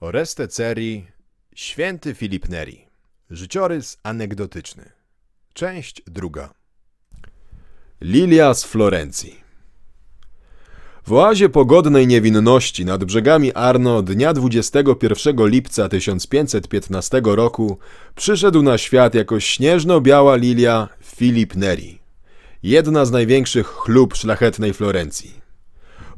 Oreste Ceri, Święty Filip Neri. Życiorys anegdotyczny. Część druga. Lilia z Florencji. W oazie pogodnej niewinności nad brzegami Arno dnia 21 lipca 1515 roku przyszedł na świat jako śnieżno-biała lilia Filip Neri, jedna z największych chlub szlachetnej Florencji.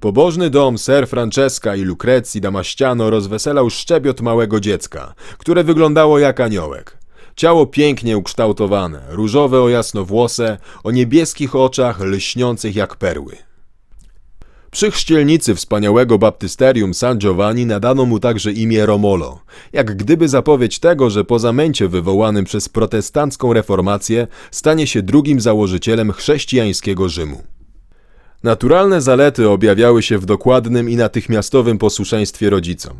Pobożny dom Ser Francesca i Lucrecji Damaściano rozweselał szczebiot małego dziecka, które wyglądało jak aniołek. Ciało pięknie ukształtowane, różowe o jasnowłose, o niebieskich oczach lśniących jak perły. Przy chrzcielnicy wspaniałego baptysterium San Giovanni nadano mu także imię Romolo, jak gdyby zapowiedź tego, że po zamęcie wywołanym przez protestancką reformację stanie się drugim założycielem chrześcijańskiego Rzymu. Naturalne zalety objawiały się w dokładnym i natychmiastowym posłuszeństwie rodzicom,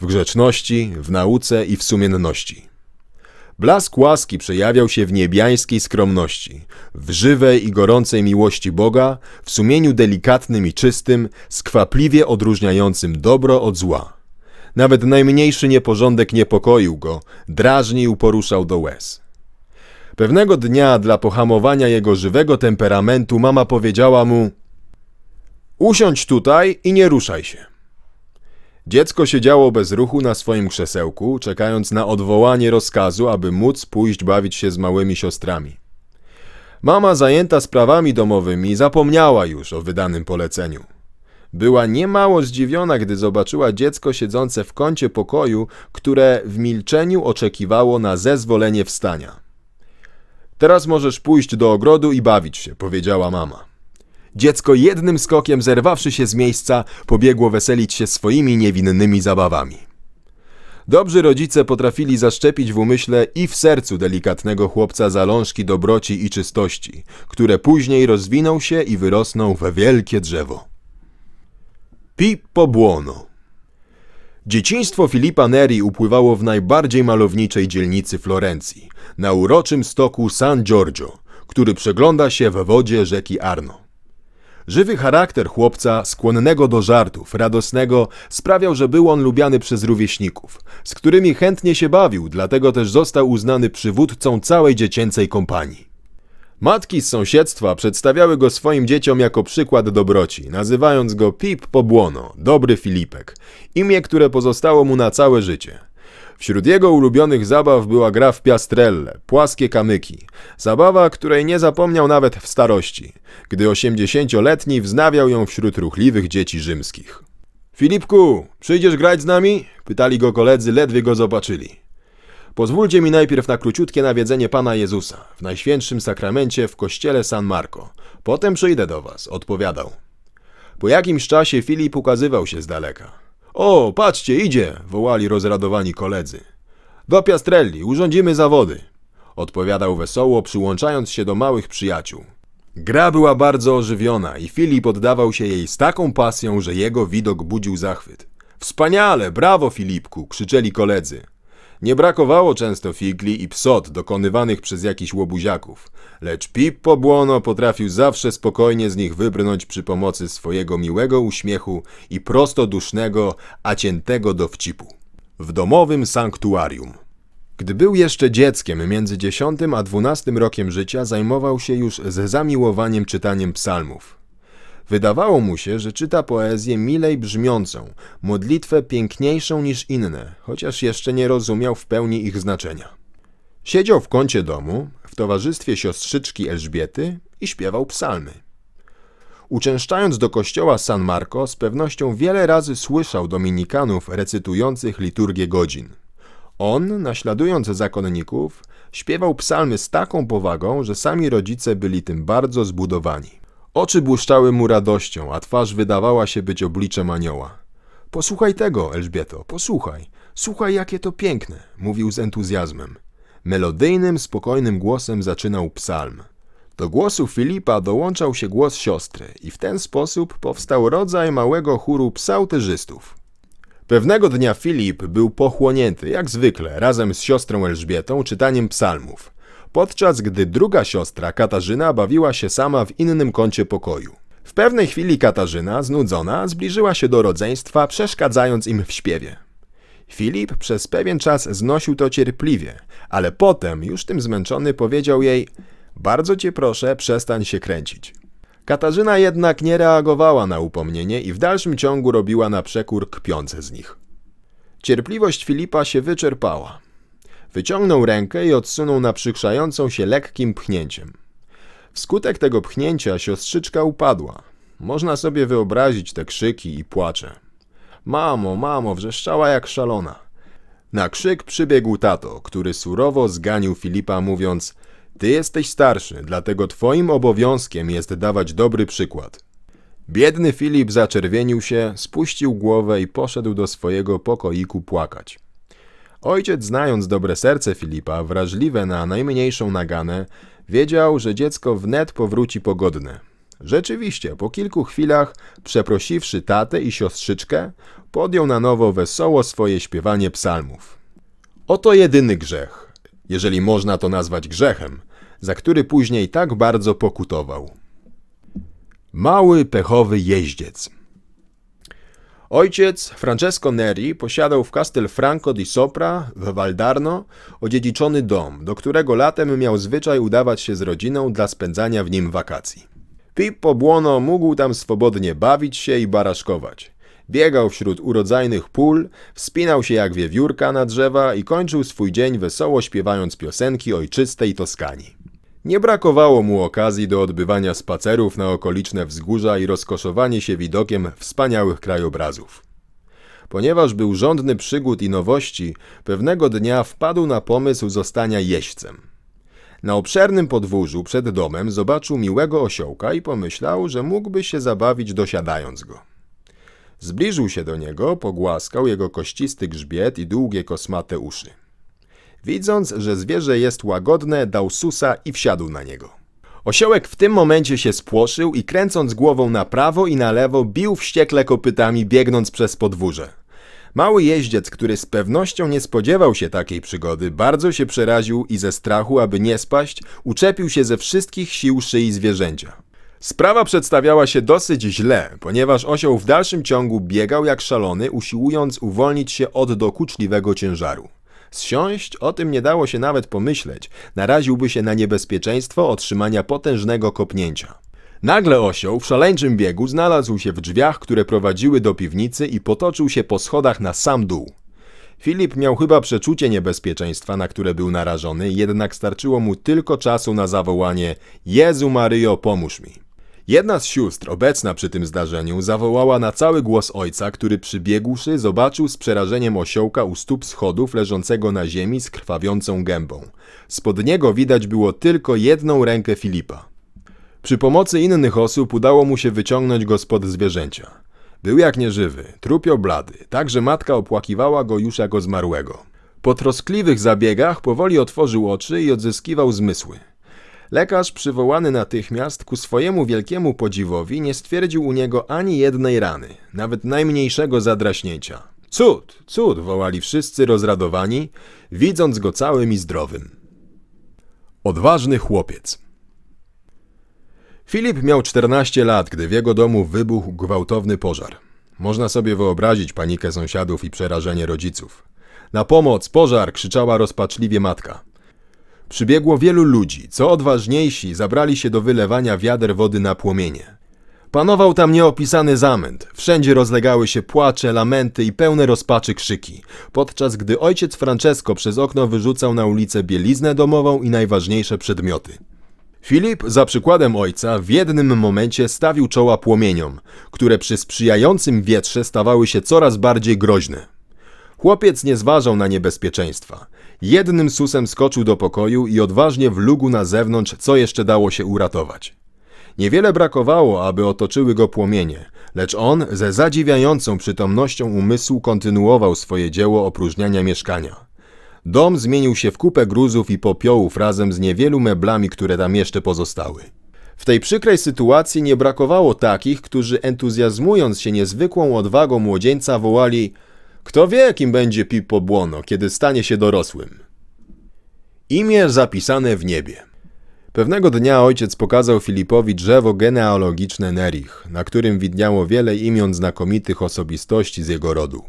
w grzeczności, w nauce i w sumienności. Blask łaski przejawiał się w niebiańskiej skromności, w żywej i gorącej miłości Boga, w sumieniu delikatnym i czystym, skwapliwie odróżniającym dobro od zła. Nawet najmniejszy nieporządek niepokoił go, drażnił, poruszał do łez. Pewnego dnia dla pohamowania jego żywego temperamentu mama powiedziała mu: Usiądź tutaj i nie ruszaj się. Dziecko siedziało bez ruchu na swoim krzesełku, czekając na odwołanie rozkazu, aby móc pójść bawić się z małymi siostrami. Mama, zajęta sprawami domowymi, zapomniała już o wydanym poleceniu. Była niemało zdziwiona, gdy zobaczyła dziecko siedzące w kącie pokoju, które w milczeniu oczekiwało na zezwolenie wstania. Teraz możesz pójść do ogrodu i bawić się, powiedziała mama. Dziecko jednym skokiem, zerwawszy się z miejsca, pobiegło weselić się swoimi niewinnymi zabawami. Dobrzy rodzice potrafili zaszczepić w umyśle i w sercu delikatnego chłopca zalążki dobroci i czystości, które później rozwiną się i wyrosną we wielkie drzewo. Pippo Buono Dzieciństwo Filipa Neri upływało w najbardziej malowniczej dzielnicy Florencji, na uroczym stoku San Giorgio, który przegląda się w wodzie rzeki Arno. Żywy charakter chłopca, skłonnego do żartów, radosnego, sprawiał, że był on lubiany przez rówieśników, z którymi chętnie się bawił, dlatego też został uznany przywódcą całej dziecięcej kompanii. Matki z sąsiedztwa przedstawiały go swoim dzieciom jako przykład dobroci, nazywając go Pip Pobłono, dobry Filipek, imię, które pozostało mu na całe życie – Wśród jego ulubionych zabaw była gra w piastrelle, płaskie kamyki. Zabawa, której nie zapomniał nawet w starości, gdy osiemdziesięcioletni wznawiał ją wśród ruchliwych dzieci rzymskich. Filipku, przyjdziesz grać z nami? Pytali go koledzy, ledwie go zobaczyli. Pozwólcie mi najpierw na króciutkie nawiedzenie Pana Jezusa w Najświętszym Sakramencie w kościele San Marco. Potem przyjdę do was, odpowiadał. Po jakimś czasie Filip ukazywał się z daleka. O, patrzcie, idzie! wołali rozradowani koledzy. Do Piastrelli, urządzimy zawody! Odpowiadał wesoło, przyłączając się do małych przyjaciół. Gra była bardzo ożywiona i Filip oddawał się jej z taką pasją, że jego widok budził zachwyt. Wspaniale, brawo Filipku! krzyczeli koledzy. Nie brakowało często figli i psot dokonywanych przez jakichś łobuziaków, lecz Pippo Błono potrafił zawsze spokojnie z nich wybrnąć przy pomocy swojego miłego uśmiechu i prostodusznego, a ciętego dowcipu. W domowym sanktuarium. Gdy był jeszcze dzieckiem, między 10 a 12 rokiem życia zajmował się już z zamiłowaniem czytaniem psalmów. Wydawało mu się, że czyta poezję milej brzmiącą, modlitwę piękniejszą niż inne, chociaż jeszcze nie rozumiał w pełni ich znaczenia. Siedział w kącie domu, w towarzystwie siostrzyczki Elżbiety i śpiewał psalmy. Uczęszczając do kościoła San Marco, z pewnością wiele razy słyszał dominikanów recytujących liturgię godzin. On, naśladując zakonników, śpiewał psalmy z taką powagą, że sami rodzice byli tym bardzo zbudowani. Oczy błyszczały mu radością, a twarz wydawała się być obliczem anioła. Posłuchaj tego, Elżbieto, posłuchaj. Słuchaj, jakie to piękne, mówił z entuzjazmem. Melodyjnym, spokojnym głosem zaczynał psalm. Do głosu Filipa dołączał się głos siostry i w ten sposób powstał rodzaj małego chóru psałterzystów. Pewnego dnia Filip był pochłonięty, jak zwykle, razem z siostrą Elżbietą, czytaniem psalmów podczas gdy druga siostra, Katarzyna, bawiła się sama w innym kącie pokoju. W pewnej chwili Katarzyna, znudzona, zbliżyła się do rodzeństwa, przeszkadzając im w śpiewie. Filip przez pewien czas znosił to cierpliwie, ale potem, już tym zmęczony, powiedział jej: Bardzo cię proszę, przestań się kręcić. Katarzyna jednak nie reagowała na upomnienie i w dalszym ciągu robiła na przekór kpiące z nich. Cierpliwość Filipa się wyczerpała. Wyciągnął rękę i odsunął naprzykrzającą się lekkim pchnięciem. Wskutek tego pchnięcia siostrzyczka upadła. Można sobie wyobrazić te krzyki i płacze. Mamo, mamo, wrzeszczała jak szalona. Na krzyk przybiegł tato, który surowo zganił Filipa, mówiąc: Ty jesteś starszy, dlatego twoim obowiązkiem jest dawać dobry przykład. Biedny Filip zaczerwienił się, spuścił głowę i poszedł do swojego pokoiku płakać. Ojciec, znając dobre serce Filipa, wrażliwe na najmniejszą naganę, wiedział, że dziecko wnet powróci pogodne. Rzeczywiście, po kilku chwilach, przeprosiwszy tatę i siostrzyczkę, podjął na nowo wesoło swoje śpiewanie psalmów. Oto jedyny grzech, jeżeli można to nazwać grzechem, za który później tak bardzo pokutował. Mały pechowy jeździec. Ojciec Francesco Neri posiadał w Castelfranco di Sopra w Valdarno odziedziczony dom, do którego latem miał zwyczaj udawać się z rodziną dla spędzania w nim wakacji. Pippo Buono mógł tam swobodnie bawić się i baraszkować. Biegał wśród urodzajnych pól, wspinał się jak wiewiórka na drzewa i kończył swój dzień wesoło śpiewając piosenki ojczystej Toskanii. Nie brakowało mu okazji do odbywania spacerów na okoliczne wzgórza i rozkoszowanie się widokiem wspaniałych krajobrazów. Ponieważ był żądny przygód i nowości, pewnego dnia wpadł na pomysł zostania jeźdźcem. Na obszernym podwórzu przed domem zobaczył miłego osiołka i pomyślał, że mógłby się zabawić dosiadając go. Zbliżył się do niego, pogłaskał jego kościsty grzbiet i długie kosmate uszy. Widząc, że zwierzę jest łagodne, dał susa i wsiadł na niego. Osiołek w tym momencie się spłoszył i kręcąc głową na prawo i na lewo, bił wściekle kopytami, biegnąc przez podwórze. Mały jeździec, który z pewnością nie spodziewał się takiej przygody, bardzo się przeraził i ze strachu, aby nie spaść, uczepił się ze wszystkich sił szyi zwierzęcia. Sprawa przedstawiała się dosyć źle, ponieważ osioł w dalszym ciągu biegał jak szalony, usiłując uwolnić się od dokuczliwego ciężaru. Zsiąść o tym nie dało się nawet pomyśleć, naraziłby się na niebezpieczeństwo otrzymania potężnego kopnięcia. Nagle osioł w szaleńczym biegu znalazł się w drzwiach, które prowadziły do piwnicy i potoczył się po schodach na sam dół. Filip miał chyba przeczucie niebezpieczeństwa, na które był narażony, jednak starczyło mu tylko czasu na zawołanie Jezu Maryjo, pomóż mi. Jedna z sióstr, obecna przy tym zdarzeniu, zawołała na cały głos ojca, który przybiegłszy, zobaczył z przerażeniem osiołka u stóp schodów leżącego na ziemi z krwawiącą gębą. Spod niego widać było tylko jedną rękę Filipa. Przy pomocy innych osób udało mu się wyciągnąć go spod zwierzęcia. Był jak nieżywy, trupio blady, tak że matka opłakiwała go już jako zmarłego. Po troskliwych zabiegach powoli otworzył oczy i odzyskiwał zmysły. Lekarz przywołany natychmiast ku swojemu wielkiemu podziwowi nie stwierdził u niego ani jednej rany, nawet najmniejszego zadraśnięcia. Cud, cud, wołali wszyscy rozradowani, widząc go całym i zdrowym. Odważny chłopiec. Filip miał 14 lat, gdy w jego domu wybuchł gwałtowny pożar. Można sobie wyobrazić panikę sąsiadów i przerażenie rodziców. Na pomoc, pożar! krzyczała rozpaczliwie matka. Przybiegło wielu ludzi, co odważniejsi zabrali się do wylewania wiader wody na płomienie. Panował tam nieopisany zamęt. Wszędzie rozlegały się płacze, lamenty i pełne rozpaczy krzyki, podczas gdy ojciec Francesco przez okno wyrzucał na ulicę bieliznę domową i najważniejsze przedmioty. Filip, za przykładem ojca, w jednym momencie stawił czoła płomieniom, które przy sprzyjającym wietrze stawały się coraz bardziej groźne. Chłopiec nie zważał na niebezpieczeństwa. Jednym susem skoczył do pokoju i odważnie wlógł na zewnątrz, co jeszcze dało się uratować. Niewiele brakowało, aby otoczyły go płomienie, lecz on ze zadziwiającą przytomnością umysłu kontynuował swoje dzieło opróżniania mieszkania. Dom zmienił się w kupę gruzów i popiołów razem z niewielu meblami, które tam jeszcze pozostały. W tej przykrej sytuacji nie brakowało takich, którzy entuzjazmując się niezwykłą odwagą młodzieńca wołali kto wie, kim będzie Pippo Buono, kiedy stanie się dorosłym. Imię zapisane w niebie. Pewnego dnia ojciec pokazał Filipowi drzewo genealogiczne Nerich, na którym widniało wiele imion znakomitych osobistości z jego rodu.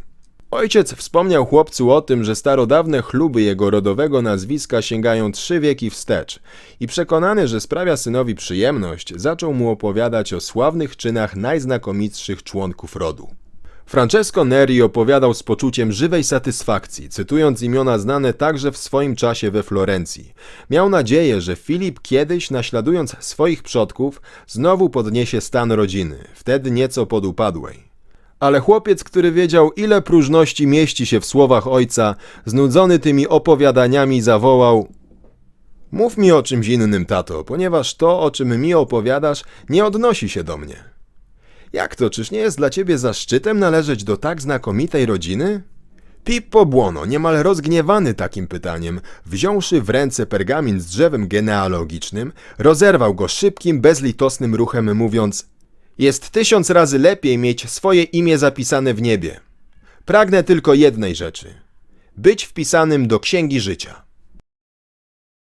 Ojciec wspomniał chłopcu o tym, że starodawne chluby jego rodowego nazwiska sięgają trzy wieki wstecz i przekonany, że sprawia synowi przyjemność, zaczął mu opowiadać o sławnych czynach najznakomitszych członków rodu. Francesco Neri opowiadał z poczuciem żywej satysfakcji, cytując imiona znane także w swoim czasie we Florencji. Miał nadzieję, że Filip kiedyś, naśladując swoich przodków, znowu podniesie stan rodziny, wtedy nieco podupadłej. Ale chłopiec, który wiedział, ile próżności mieści się w słowach ojca, znudzony tymi opowiadaniami, zawołał: Mów mi o czymś innym, tato, ponieważ to, o czym mi opowiadasz, nie odnosi się do mnie. Jak to, czyż nie jest dla ciebie zaszczytem należeć do tak znakomitej rodziny? Pippo Buono, niemal rozgniewany takim pytaniem, wziąwszy w ręce pergamin z drzewem genealogicznym, rozerwał go szybkim, bezlitosnym ruchem, mówiąc: Jest tysiąc razy lepiej mieć swoje imię zapisane w niebie. Pragnę tylko jednej rzeczy: być wpisanym do księgi życia.